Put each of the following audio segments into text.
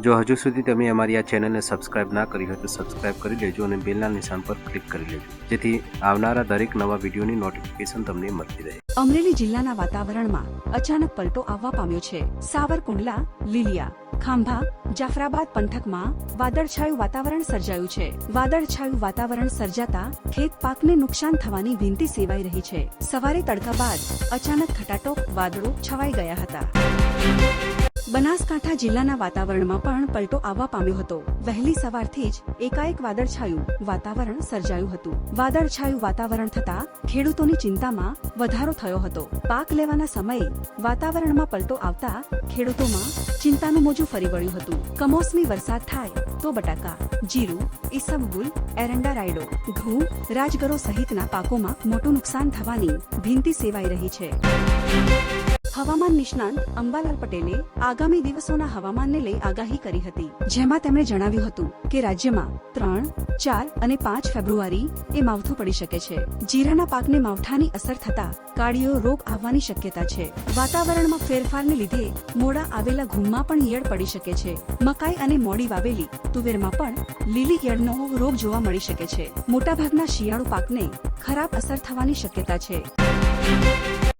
જો હજુ સુધી તમે અમારી આ ચેનલને સબસ્ક્રાઇબ ના કરી હોય તો સબસ્ક્રાઇબ કરી લેજો અને બેલના નિશાન પર ક્લિક કરી લેજો. જેથી આવનારા દરેક નવા વિડીયોની નોટિફિકેશન તમને મળતી રહે. અમરેલી જિલ્લાના વાતાવરણમાં અચાનક પલટો આવવા પામ્યો છે. સાવરકુંડલા, લીલિયા, ખાંભા, જાફરાબાદ પંથકમાં વાદળછાયું વાતાવરણ સર્જાયું છે. વાદળછાયું વાતાવરણ સર્જાતા ખેત પાકને નુકસાન થવાની વિનંતી સેવાઈ રહી છે. સવારે તડકા બાદ અચાનક ખટાટોપ વાદળો છવાઈ ગયા હતા. બનાસકાંઠા જિલ્લાના વાતાવરણમાં પણ પલટો આવવા પામ્યો હતો. વહેલી સવારથી જ એકાએક વાદળછાયું વાતાવરણ સર્જાયું હતું. વાદળછાયું વાતાવરણ થતા ખેડૂતોની ચિંતામાં વધારો થયો હતો. પાક લેવાના સમયે વાતાવરણમાં પલટો આવતા ખેડૂતોમાં ચિંતાનું મોજું ફરી વળ્યું હતું. કમોસમી વરસાદ થાય તો બટાકા, જીરું, ઈસબગુલ, એરંડા રાયડો, ઘઉં, રાજગરો સહિતના પાકોમાં મોટું નુકસાન થવાની ભીંતી સેવાઈ રહી છે. હવામાન નિષ્ણાંત અંબાલાલ પટેલે આગામી દિવસોના હવામાનને લઈ આગાહી કરી હતી, જેમાં તેમણે જણાવ્યું હતું કે રાજ્યમાં ત્રણ, ચાર અને પાંચ ફેબ્રુઆરી એ માવઠું પડી શકે છે. જીરાના પાકને માવઠાની અસર થતા કાળીઓ રોગ આવવાની શક્યતા છે. વાતાવરણમાં ફેરફારને લીધે મોડા આવેલા ઘઉંમાં પણ ઈયળ પડી શકે છે. મકાઈ અને મોડી વાવેલી તુવેરમાં પણ લીલી ઈયળનો રોગ જોવા મળી શકે છે. મોટાભાગના શિયાળુ પાકને ખરાબ અસર થવાની શક્યતા છે.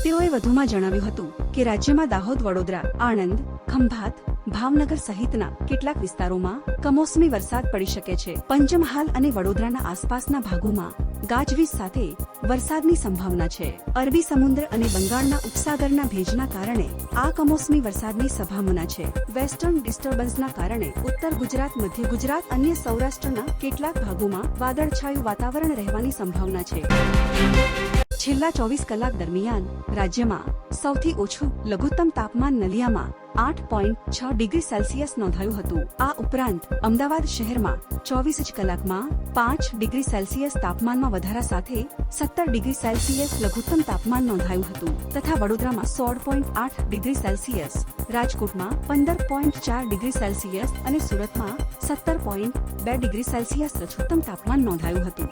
તેઓએ વધુમાં જણાવ્યું હતું કે રાજ્યમાં દાહોદ, વડોદરા, આણંદ, ખંભાત, ભાવનગર સહિતના કેટલાક વિસ્તારોમાં કમોસમી વરસાદ પડી શકે છે. પંચમહાલ અને વડોદરાના આસપાસના ભાગોમાં ગાજવીજ સાથે વરસાદની સંભાવના છે. અરબી સમુદ્ર અને બંગાળના ઉપસાગરના ભેજના કારણે આ કમોસમી વરસાદની સંભાવના છે. વેસ્ટર્ન ડિસ્ટર્બન્સના કારણે ઉત્તર ગુજરાત, મધ્ય ગુજરાત અન્ય સૌરાષ્ટ્રના કેટલાક ભાગોમાં વાદળછાયું વાતાવરણ રહેવાની સંભાવના છે. છેલ્લા ચોવીસ કલાક દરમિયાન રાજ્યમાં સૌથી ઓછું લઘુત્તમ તાપમાન નલિયામાં આઠ પોઈન્ટ છ ડિગ્રી સેલ્સિયસ નોંધાયું હતું. આ ઉપરાંત અમદાવાદ શહેરમાં ચોવીસ જ કલાકમાં પાંચ ડિગ્રી સેલ્સિયસ તાપમાનમાં વધારા સાથે સત્તર ડિગ્રી સેલ્સિયસ લઘુત્તમ તાપમાન નોંધાયું હતું તથા વડોદરામાં સોળ પોઈન્ટ આઠ ડિગ્રી સેલ્સિયસ, રાજકોટમાં પંદર પોઈન્ટ ચાર ડિગ્રી સેલ્સિયસ અને સુરતમાં સત્તર પોઈન્ટ બે ડિગ્રી સેલ્સિયસ લઘુત્તમ તાપમાન નોંધાયું હતું.